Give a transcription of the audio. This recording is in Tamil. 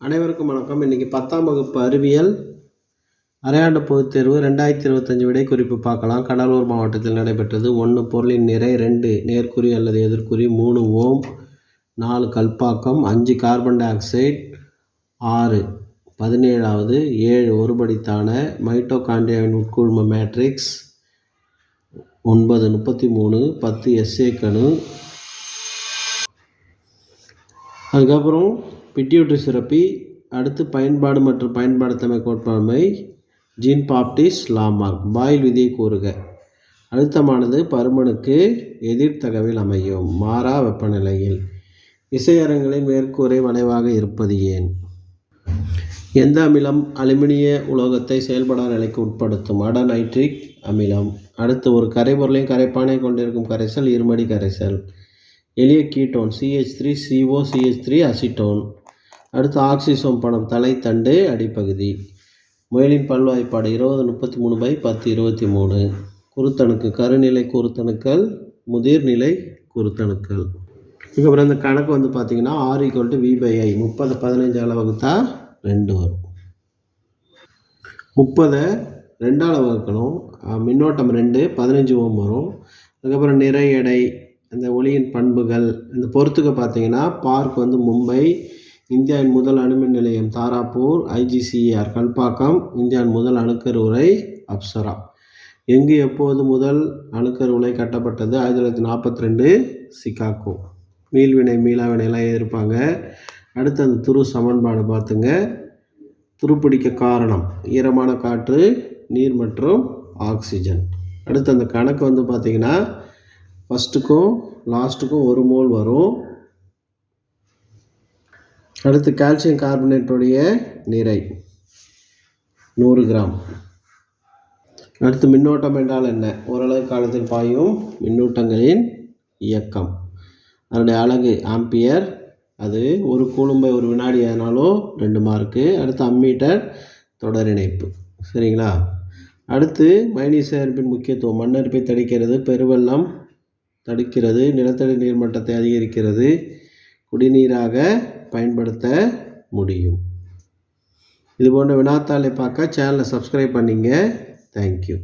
அனைவருக்கும் வணக்கம். இன்றைக்கி பத்தாம் வகுப்பு அறிவியல் அரையாண்டு பொதுத் தேர்வு ரெண்டாயிரத்தி இருபத்தஞ்சி விடை குறிப்பு பார்க்கலாம். கடலூர் மாவட்டத்தில் நடைபெற்றது ஒன்று பொருளின் நிறை ரெண்டு நேர்குறி அல்லது எதிர்குறி மூணு ஓம் நாலு கல்பாக்கம் அஞ்சு கார்பன் டை ஆக்சைடு ஆறு பதினேழாவது ஏழு ஒருபடித்தான மைட்டோகாண்டியாவின் உட்குழும மேட்ரிக்ஸ் ஒன்பது முப்பத்தி மூணு பத்து எஸ்ஏ கணு. அதுக்கப்புறம் பிட்யூட்ரி சுரப்பி அடுத்து பயன்பாடு மற்றும் பயன்பாடுத்தமை கோட்பாடுமை ஜீன் பாப்டிஸ் லாமார்க் பாயில் விதியை கூறுக. அழுத்தமானது பருமனுக்கு எதிர்த்தகவில் அமையும். மாறா வெப்பநிலையில். இசையரங்களின் மேற்கூரை வளைவாக இருப்பது ஏன்? எந்த அமிலம் அலுமினிய உலோகத்தை செயல்படா நிலைக்கு உட்படுத்தும்? அட நைட்ரிக் அமிலம். அடுத்து ஒரு கரைபொருளையும் கரைப்பானை கொண்டிருக்கும் கரைசல் இருமடி கரைசல். எளிய ketone C H three C O C H three acetone. அடுத்து ஆக்சிசோம் படம் தலைத்தண்டு அடிப்பகுதி. முயலின் பல்வாய்ப்பாடு இருபது முப்பத்தி மூணு பை பத்து இருபத்தி மூணு குருத்தணுக்கு கருநிலை குருத்தணுக்கள் முதிர்நிலை குருத்தணுக்கள். இதுக்கப்புறம் இந்த கணக்கு வந்து பார்த்தீங்கன்னா R equal to V by I முப்பது பதினஞ்சால் வகுத்தா ரெண்டு வரும். முப்பதை ரெண்டால் வகுக்கணும். மின்னோட்டம் ரெண்டு பதினஞ்சு ஓம் வரும். அதுக்கப்புறம் நிறை எடை அந்த ஒளியின் பண்புகள் இந்த பொறுத்துக்க பார்த்தீங்கன்னா பார்க் வந்து மும்பை இந்தியாவின் முதல் அணுமின் நிலையம் தாராப்பூர் ஐஜிசிஆர் கல்பாக்கம் இந்தியாவின் முதல் அணுக்கருவுரை அப்சரா. எங்கு எப்போது முதல் அணுக்கருவுலை கட்டப்பட்டது? ஆயிரத்தி தொள்ளாயிரத்தி நாற்பத்தி ரெண்டு சிகாகோ. மீள்வினை மீளாவினைலாம் இருப்பாங்க அடுத்து அந்த துரு சமன்பாடு பார்த்துங்க. துருப்பிடிக்க காரணம் ஈரமான காற்று நீர் மற்றும் ஆக்சிஜன். அடுத்து அந்த கணக்கு வந்து பார்த்திங்கன்னா ஃபஸ்ட்டுக்கும் லாஸ்ட்டுக்கும் ஒரு மோல் வரும். அடுத்து கால்சியம் கார்பனேட்டுடைய நிறை நூறு கிராம். அடுத்து மின்னோட்டம் என்றால் என்ன? ஓரளவு காலத்தில் பாயும் மின்னூட்டங்களின் இயக்கம். அதனுடைய அலகு ஆம்பியர். அது ஒரு கூலும்பை ஒரு வினாடி ஆனாலும் ரெண்டு மார்க்கு. அடுத்து அம்மீட்டர் தொடர் இணைப்பு. சரிங்களா? அடுத்து மைனீஸ் சேர்ப்பின் முக்கியத்துவம். மண்ணரிப்பை தடுக்கிறது பெருவெள்ளம் தடுக்கிறது நிலத்தடி நீர்மட்டத்தை அதிகரிக்கிறது குடிநீராக பயன்படுத்த முடியும். இது போன்ற வினாத்தாளை பார்க்க சேனலை சப்ஸ்கிரைப் பண்ணிங்க. தேங்க்யூ